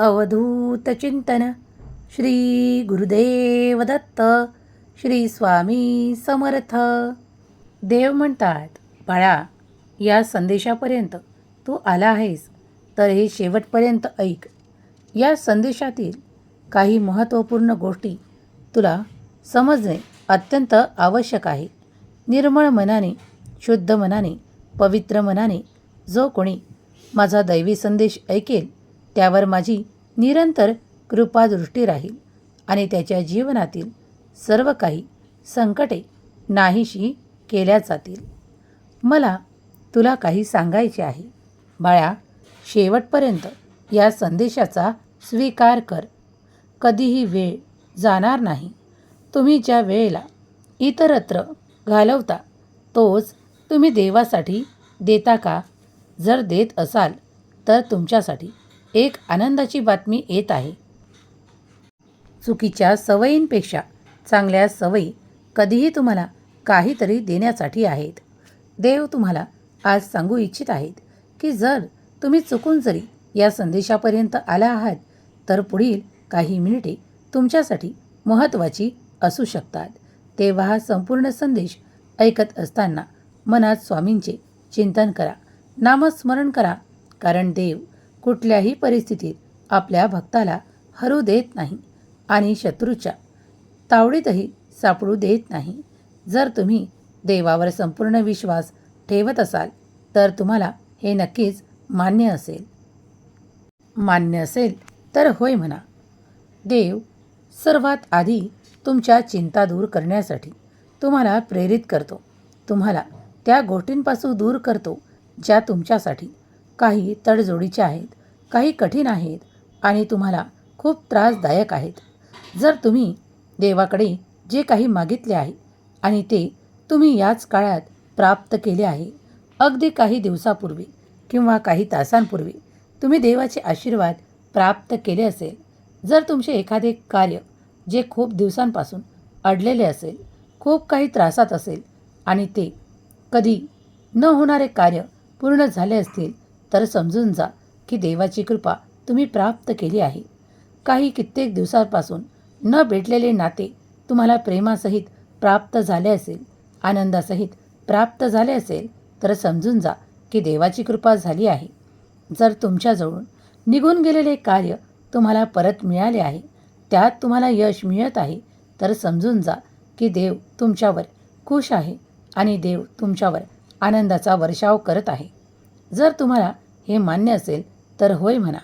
अवधूत चिंतन. श्री गुरुदेव दत्त श्री स्वामी समर्थ. देव म्हणतात बाळा या संदेशापर्यंत तू आला आहेस तर हे शेवटपर्यंत ऐक. या संदेशातील काही महत्त्वपूर्ण गोष्टी तुला समजणे अत्यंत आवश्यक आहे. निर्मळ मनाने शुद्ध मनाने पवित्र मनाने जो कोणी माझा दैवी संदेश ऐकेल त्यावर माझी निरंतर कृपादृष्टी राहील आणि त्याच्या जीवनातील सर्व काही संकटे नाहीशी केल्या जातील. मला तुला काही सांगायचे आहे. बाळा शेवटपर्यंत या संदेशाचा स्वीकार कर. कधीही वेळ जाणार नाही. तुम्ही ज्या वेळेला इतरत्र घालवता तोच तुम्ही देवासाठी देता का? जर देत असाल तर तुमच्यासाठी एक आनंदाची बातमी येत आहे. चुकीच्या सवयींपेक्षा चांगल्या सवयी कधीही तुम्हाला काहीतरी देण्यासाठी आहेत. देव तुम्हाला आज सांगू इच्छित आहेत की जर तुम्ही चुकून जरी या संदेशापर्यंत आला आहात तर पुढील काही मिनिटे तुमच्यासाठी महत्त्वाची असू शकतात. तेव्हा हा संपूर्ण संदेश ऐकत असताना मनात स्वामींचे चिंतन करा. नामस्मरण करा कारण देव कुठल्याही परिस्थितीत आपल्या भक्ताला हरू देत नाही आणि शत्रूच्या तावडीतही सापडू देत नाही. जर तुम्ही देवावर संपूर्ण विश्वास ठेवत असाल तर तुम्हाला हे नक्कीच मान्य असेल. मान्य असेल तर होय म्हणा. देव सर्वात आधी तुमच्या चिंता दूर करण्यासाठी तुम्हाला प्रेरित करतो. तुम्हाला त्या गोष्टींपासून दूर करतो ज्या तुमच्यासाठी काही तडजोडीच्या आहेत काही कठीण आहेत आणि तुम्हाला खूप त्रासदायक आहेत. जर तुम्ही देवाकडे जे काही मागितले आहे आणि ते तुम्ही याच काळात प्राप्त केले आहे अगदी काही दिवसापूर्वी किंवा काही तासांपूर्वी तुम्ही देवाचे आशीर्वाद प्राप्त केले असेल जर तुमचे एखादे कार्य जे खूप दिवसांपासून अडलेले असेल खूप काही त्रासात असेल आणि ते कधी न होणारे कार्य पूर्ण झाले असतील तर समजून जा की देवाची कृपा तुम्ही प्राप्त केली आहे. काही कित्येक दिवसांपासून न भेटलेले नाते तुम्हाला प्रेमासहित प्राप्त झाले असेल आनंदासहित प्राप्त झाले असेल तर समजून जा की देवाची कृपा झाली आहे. जर तुमच्याजवळून निघून गेलेले कार्य तुम्हाला परत मिळाले आहे त्यात तुम्हाला यश मिळत आहे तर समजून जा की देव तुमच्यावर खुश आहे आणि देव तुमच्यावर आनंदाचा वर्षाव करत आहे. जर तुम्हाला हे मान्य असेल तर होय म्हणा.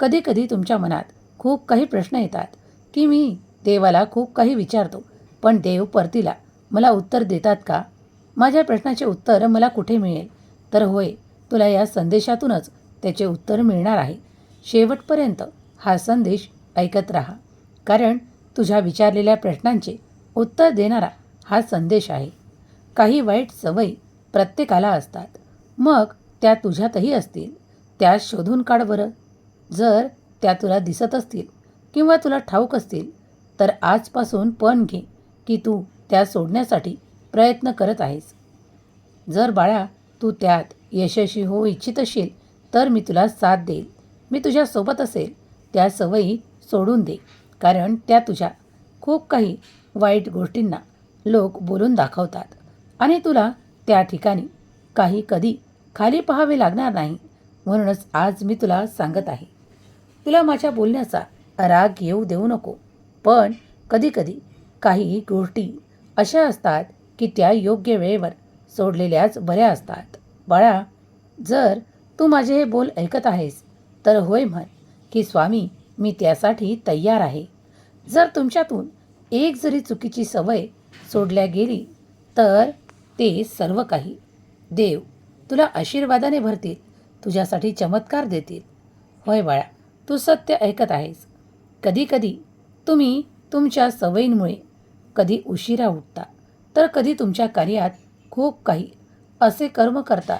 कधीकधी तुमच्या मनात खूप काही प्रश्न येतात की मी देवाला खूप काही विचारतो पण देव परतीला मला उत्तर देतात का? माझ्या प्रश्नाचे उत्तर मला कुठे मिळेल? तर होय तुला या संदेशातूनच त्याचे उत्तर मिळणार आहे. शेवटपर्यंत हा संदेश ऐकत राहा. कारण तुझ्या विचारलेल्या प्रश्नांचे उत्तर देणारा हा संदेश आहे. काही वाईट सवयी प्रत्येकाला असतात. मग त्या तुझ्यातही असतील. त्या शोधून काढ बरं. जर त्या तुला दिसत असतील किंवा तुला ठाऊक असतील तर आजपासून पण घे की तू त्या सोडण्यासाठी प्रयत्न करत आहेस. जर बाळा तू त्यात यशस्वी होऊ इच्छित असशील तर मी तुला साथ देईल. मी तुझ्यासोबत असेल. त्या सवयी सोडून दे. कारण त्या तुझ्या खूप काही वाईट गोष्टींना लोक बोलून दाखवतात. आणि तुला त्या ठिकाणी काही कधी खाली पहावे लागणार नाही म्हणूनच आज मी तुला सांगत आहे. तुला माझ्या बोलण्याचा राग येऊ देऊ नको. पण कधीकधी काही गोष्टी अशा असतात की त्या योग्य वेळेवर सोडलेल्याच बऱ्या असतात. बाळा जर तू माझे हे बोल ऐकत आहेस तर होय म्हण की स्वामी मी त्यासाठी तयार आहे. जर तुमच्यातून एक जरी चुकीची सवय सोडल्या गेली तर ते सर्व काही. देव तुला आशीर्वादाने भरतील. तुझ्यासाठी चमत्कार देतील. होय बाळा तू सत्य ऐकत आहेस. कधीकधी तुम्ही तुमच्या सवयींमुळे कधी उशिरा उठता तर कधी तुमच्या कार्यात खूप काही असे कर्म करता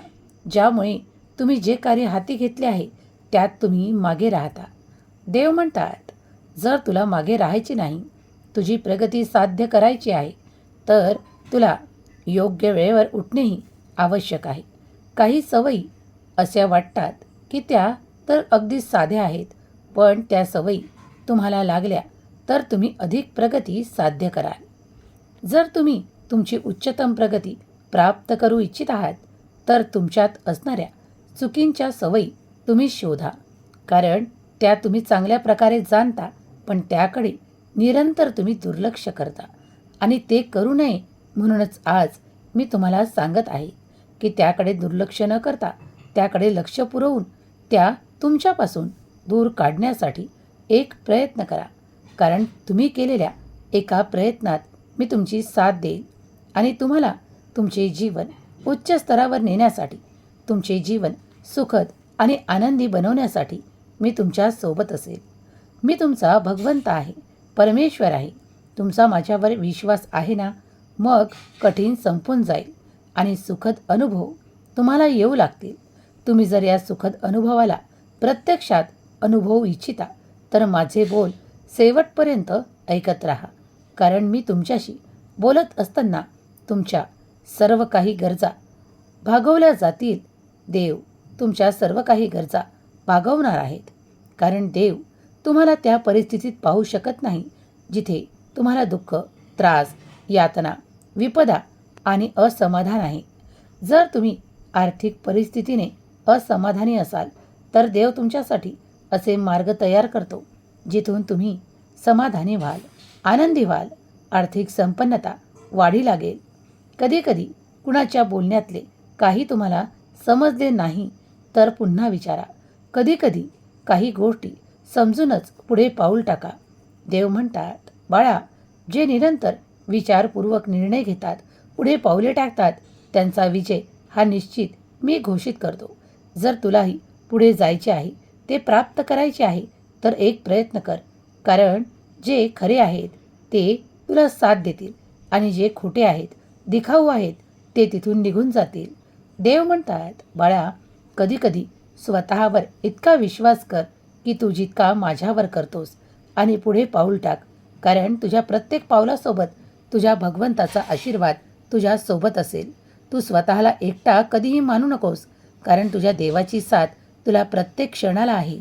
ज्यामुळे तुम्ही जे कार्य हाती घेतले आहे त्यात तुम्ही मागे राहता. देव म्हणतात जर तुला मागे राहायची नाही तुझी प्रगती साध्य करायची आहे तर तुला योग्य वेळेवर उठणेही आवश्यक आहे. काही सवयी अशा वाटतात की त्या तर अगदी साध्या आहेत पण त्या सवयी तुम्हाला लागल्या तर तुम्ही अधिक प्रगती साध्य कराल. जर तुम्ही तुमची उच्चतम प्रगती प्राप्त करू इच्छित आहात तर तुमच्यात असणाऱ्या चुकींच्या सवयी तुम्ही शोधा. कारण त्या तुम्ही चांगल्या प्रकारे जाणता पण त्याकडे निरंतर तुम्ही दुर्लक्ष करता. आणि ते करू नये म्हणूनच आज मी तुम्हाला सांगत आहे. की त्याकडे दुर्लक्ष न करता त्याकडे लक्ष पुरवून त्या तुमच्यापासून दूर काढण्यासाठी एक प्रयत्न करा. कारण तुम्ही केलेल्या एका प्रयत्नात मी तुमची साथ देईन आणि तुम्हाला तुमचे जीवन उच्च स्तरावर नेण्यासाठी तुमचे जीवन सुखद आणि आनंदी बनवण्यासाठी मी तुमच्यासोबत असेल. मी तुमचा भगवंत आहे परमेश्वर आहे. तुमचा माझ्यावर विश्वास आहे ना? मग कठीण संपून जाईल. आणि सुखद अनुभव तुम्हाला येऊ लागतील. तुम्ही जर या सुखद अनुभवाला प्रत्यक्षात अनुभवू इच्छिता तर माझे बोल शेवटपर्यंत ऐकत राहा. कारण मी तुमच्याशी बोलत असताना तुमच्या सर्व काही गरजा भागवल्या जातील. देव तुमच्या सर्व काही गरजा भागवणार आहेत. कारण देव तुम्हाला त्या परिस्थितीत पाहू शकत नाही जिथे तुम्हाला दुःख त्रास यातना विपदा आणि असमाधान आहे. जर तुम्ही आर्थिक परिस्थितीने असमाधानी असाल तर देव तुमच्यासाठी असे मार्ग तयार करतो जिथून तुम्ही समाधानी व्हाल आनंदी व्हाल आर्थिक संपन्नता वाढी लागेल. कधीकधी कुणाच्या बोलण्यातले काही तुम्हाला समजले नाही तर पुन्हा विचारा. कधीकधी काही गोष्टी समजूनच पुढे पाऊल टाका. देव म्हणतात बाळा जे निरंतर विचारपूर्वक निर्णय घेतात पुढे पावले टाकतात. त्यांचा विजय हा निश्चित मी घोषित करतो. जर तुलाही पुढे जायचे आहे ते प्राप्त करायचे आहे तर एक प्रयत्न कर. कारण जे खरे आहेत ते तुला साथ देतील आणि जे खोटे आहेत दिखाऊ आहेत ते तिथून निघून जातील. देव म्हणतात बाळा कधीकधी स्वतःवर इतका विश्वास कर की तू जितका माझ्यावर करतोस. आणि पुढे पाऊल टाक. कारण तुझ्या प्रत्येक पावलासोबत तुझ्या भगवंताचा आशीर्वाद तुझ्यासोबत असेल. तू स्वतःला एकटा कधीही मानू नकोस कारण तुझ्या देवाची साथ तुला प्रत्येक क्षणाला आहे.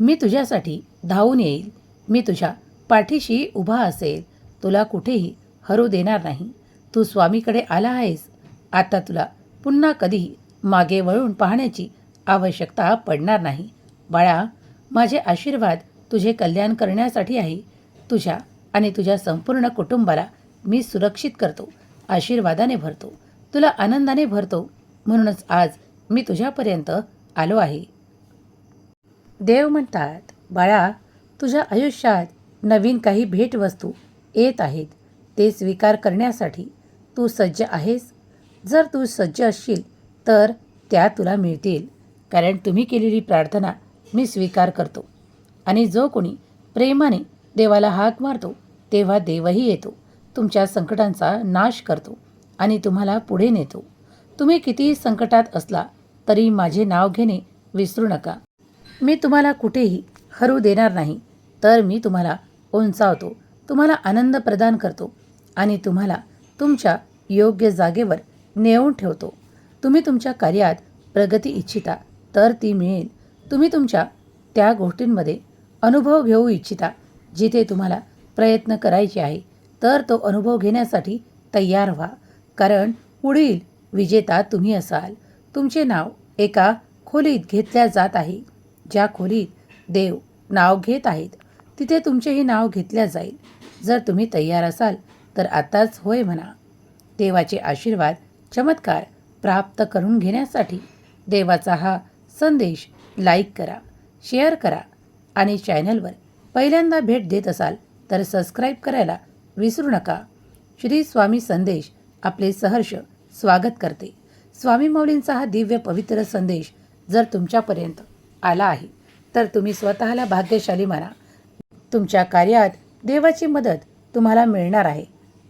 मी तुझ्यासाठी धावून येईल. मी तुझ्या पाठीशी उभा असेल. तुला कुठेही हरू देणार नाही. तू स्वामीकडे आला आहेस. आता तुला पुन्हा कधीही मागे वळून पाहण्याची आवश्यकता पडणार नाही. बाळा माझे आशीर्वाद तुझे कल्याण करण्यासाठी आहे. तुझ्या आणि तुझ्या संपूर्ण कुटुंबाला मी सुरक्षित करतो आशीर्वादाने भरतो तुला आनंदाने भरतो म्हणूनच आज मी तुझ्यापर्यंत आलो आहे. देव म्हणतात बाळा तुझ्या आयुष्यात नवीन काही भेटवस्तू येत आहेत ते स्वीकार करण्यासाठी तू सज्ज आहेस. जर तू सज्ज असशील तर त्या तुला मिळतील कारण तुम्ही केलेली प्रार्थना मी स्वीकार करतो. आणि जो कोणी प्रेमाने देवाला हाक मारतो तेव्हा देवही येतो. तुमच्या संकटांचा नाश करतो आणि तुम्हाला पुढे नेतो. तुम्ही कितीही संकटात असला तरी माझे नाव घेणे विसरू नका. मी तुम्हाला कुठेही हरू देणार नाही तर मी तुम्हाला उंचावतो. तुम्हाला आनंद प्रदान करतो आणि तुम्हाला तुमच्या योग्य जागेवर नेऊन ठेवतो. तुम्ही तुमच्या कार्यात प्रगती इच्छिता तर ती मिळेल. तुम्ही तुमच्या त्या गोष्टींमध्ये अनुभव घेऊ इच्छिता जिथे तुम्हाला प्रयत्न करायचे आहे. तर तो अनुभव घेण्यासाठी तयार व्हा. कारण पुढील विजेता तुम्ही असाल. तुमचे नाव एका खोलीत घेतल्या जात आहे. ज्या खोलीत देव नाव घेत आहेत तिथे तुमचेही नाव घेतल्या जाईल. जर तुम्ही तयार असाल तर आताच होय म्हणा. देवाचे आशीर्वाद चमत्कार प्राप्त करून घेण्यासाठी देवाचा हा संदेश लाईक करा शेअर करा आणि चॅनलवर पहिल्यांदा भेट देत असाल तर सबस्क्राईब करायला विसरू नका. श्री स्वामी संदेश आपले सहर्ष स्वागत करते. स्वामी मौलींचा हा दिव्य पवित्र संदेश जर तुमच्यापर्यंत आला आहे तर तुम्ही स्वतःला भाग्यशाली माना तुमच्या कार्यात देवाची मदत तुम्हाला मिळणार आहे.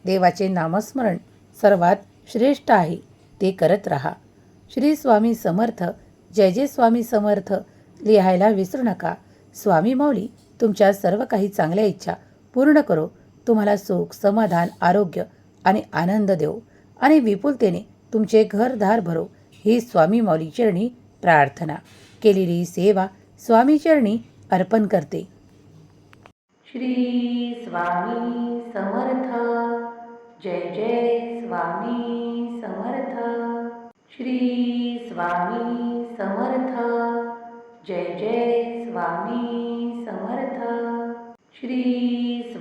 देवाचे नामस्मरण सर्वात श्रेष्ठ आहे ते करत राहा. श्री स्वामी समर्थ जय जय स्वामी समर्थ लिहायला विसरू नका. स्वामी मौली तुमच्या सर्व काही चांगल्या इच्छा पूर्ण करो. तुम्हाला सुख समाधान आरोग्य आणि आनंद देव आणि विपुलतेने तुमचे घरदार भरो. ही स्वामी मौलीचरणी चरणी प्रार्थना. केलेली सेवा स्वामीचरणी अर्पण करते. श्री स्वामी समर्थ. जय जय स्वामी समर्थ. श्री स्वामी समर्थ. जय जय स्वामी समर्थ. श्री